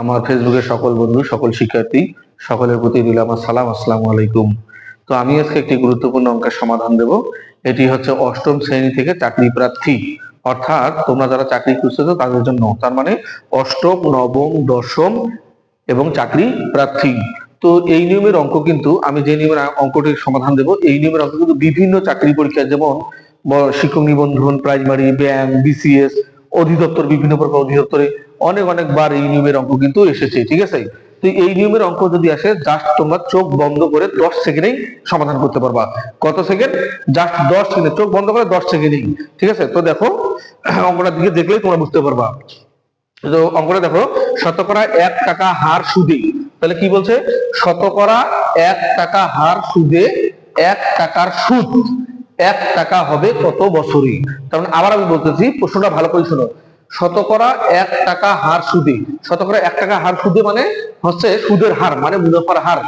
আমার ফেসবুকের সকল বন্ধু, সকল শিক্ষার্থী, সকলের প্রতি দিলাম সালাম, আসসালামু আলাইকুম। তো আমি আজকে একটি গুরুত্বপূর্ণ অঙ্কের সমাধান দেব। এটি হচ্ছে অষ্টম শ্রেণি থেকে চাকরি প্রার্থী। অর্থাৎ তোমরা যারা চাকরি খুঁজতেছো তাদের জন্য, তার মানে অষ্টম, নবম, দশম এবং চাকরি প্রার্থী। তো এই নিয়মের অঙ্ক কিন্তু, আমি যে নিয়মের অঙ্কটির সমাধান দেব, এই নিয়মের অঙ্ক কিন্তু বিভিন্ন চাকরি পরীক্ষা যেমন শিক্ষক নিবন্ধন, প্রাইমারি, ব্যাংক, বিসিএস অধিদপ্তর, বিভিন্ন প্রকার অধিদপ্তরে অনেক অনেকবার এই নিয়মের অঙ্ক কিন্তু এসেছে, ঠিক আছে? তো এই নিয়মের অঙ্ক যদি আসে জাস্ট তোমরা চোখ বন্ধ করে দশ সেকেন্ডেই সমাধান করতে পারবা। কত সেকেন্ড? জাস্ট দশ সেকেন্ড, চোখ বন্ধ করে দশ সেকেন্ডেই, ঠিক আছে? তো দেখো, অঙ্কটার দিকে দেখলেই তোমরা বুঝতে পারবা। তো অঙ্কটা দেখো, শতকরা এক টাকা হার সুদে, তাহলে কি বলছে? শতকরা এক টাকা হার সুদে এক টাকার সুদ। এক টাকা হবে কত বছরই? কারণ আবার আমি বলতেছি, প্রশ্নটা ভালো করে শোনো। শতকরা এক টাকা হার সুদে। শতকরা এক টাকা হার সুদে মানে হচ্ছে সুদের হার মানে মুনাফার হার।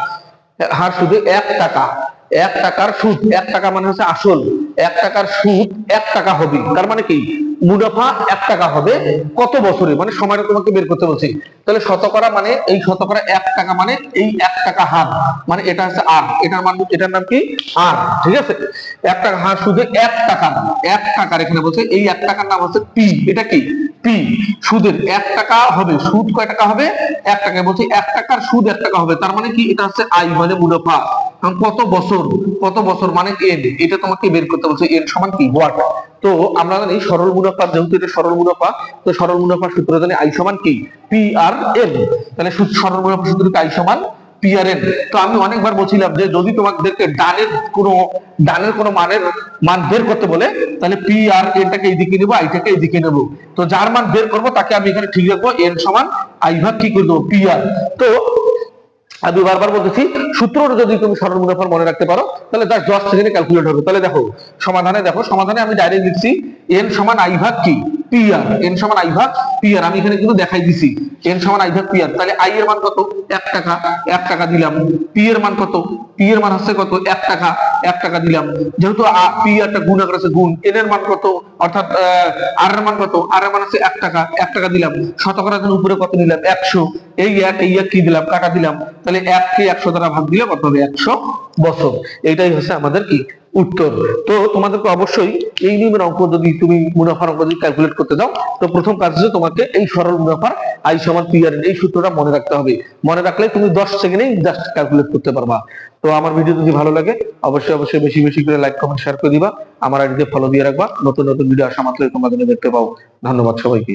হার সুদে এক টাকা। এক টাকার সুদ। এক টাকা মানে হচ্ছে আসল। এক টাকার সুদ এক টাকা হবে। তার মানে কি? মুনাফা এক টাকা হবে কত বছরে? মানে সময়টা তোমাকে বের করতে বলছি। তাহলে শতকরা মানে এই শতকরা এক টাকা মানে এই এক টাকা হার। মানে এটা হচ্ছে আর। এটার মান, এটার নাম কি? আর। ঠিক আছে? এক টাকা হার সুদে এক টাকা এক টাকার এখানে বলছে এই এক টাকার নাম হচ্ছে পি। এটা কি? পি। সুদের এক টাকা হবে। সুদ কয় টাকা হবে? এক টাকা বলছি এক টাকার সুদ এক টাকা হবে। তার মানে কি? এটা হচ্ছে আই মানে মুনাফা। কত বছর কত বছর মানে এন এটা তোমাকে বের করতে বলছে এন সমান কি? হোয়াট তো আমরা জানি সরল মুনাফা, যেহেতু এটা সরল মুনাফা, তো সরল মুনাফার সূত্র জানি আই সমান কি? পি আর এন তাহলে সরল মুনাফার সূত্র আই সমান? পিআরএন তো আমি অনেকবার বলছিলাম যে যদি তোমাদেরকে ডানের কোনো ডানের কোনো মানের মান বের করতে বলে, তাহলে পি আর এনটাকে এইদিকে নেব আইটাকে এইদিকে নেব। তো যার মান বের করব, তাকে আমি এখানে ঠিক রাখব এন সমান আই ভাগ কি করে দেবো? পি আর তো আমি বারবার বলতেছি সূত্রটা যদি তুমি সরল মুনাফার মনে রাখতে পারো, তাহলে তার দশ সেকেন্ডে ক্যালকুলেট হবে। তাহলে দেখো, সমাধানে দেখো, সমাধানে আমি ডাইরেক্ট লিখছি এন সমান আই ভাগ কি? পি আর এন সমান আই ভাগ পি আর আমি এখানে কিন্তু দেখাই দিছি। এন সমান আই ভাগ পি আর তাহলে আই এর মান কত? এক টাকা। এক টাকা দিলাম। পি এর মান কত? পি এর মান হচ্ছে কত? এক টাকা। এক টাকা দিলাম। যেহেতু পি আরটা গুণ আকার আছে, গুণ। এন এর মান কত? অর্থাৎ আর এর মান কত? আর এর মান হচ্ছে এক টাকা। এক টাকা দিলাম। শতকরা উপরে কত নিলাম? একশো। এই এক এই এক কি দিলাম? কাটা দিলাম। তাহলে এক কে একশো দ্বারা ভাগ দিলে কত হবে? একশো বছর। এটাই হচ্ছে আমাদের কি? উত্তর। তো তোমাদেরকে অবশ্যই এই নিয়মের অঙ্ক যদি তুমি মুনাফার অঙ্ক যদি ক্যালকুলেট করতে দাও, তো প্রথম কাজ হচ্ছে তোমাকে এই সরল মুনাফার আই সমান পি আর এই সূত্রটা মনে রাখতে হবে। মনে রাখলে তুমি দশ সেকেন্ডেই জাস্ট ক্যালকুলেট করতে পারবা। তো আমার ভিডিও যদি ভালো লাগে, অবশ্যই অবশ্যই বেশি বেশি করে লাইক কমেন্ট শেয়ার করে দিবা। আমার আইডিতে ফলো দিয়ে রাখবা। নতুন নতুন ভিডিও আসা মাত্রই যেন দেখতে পাও। ধন্যবাদ সবাইকে।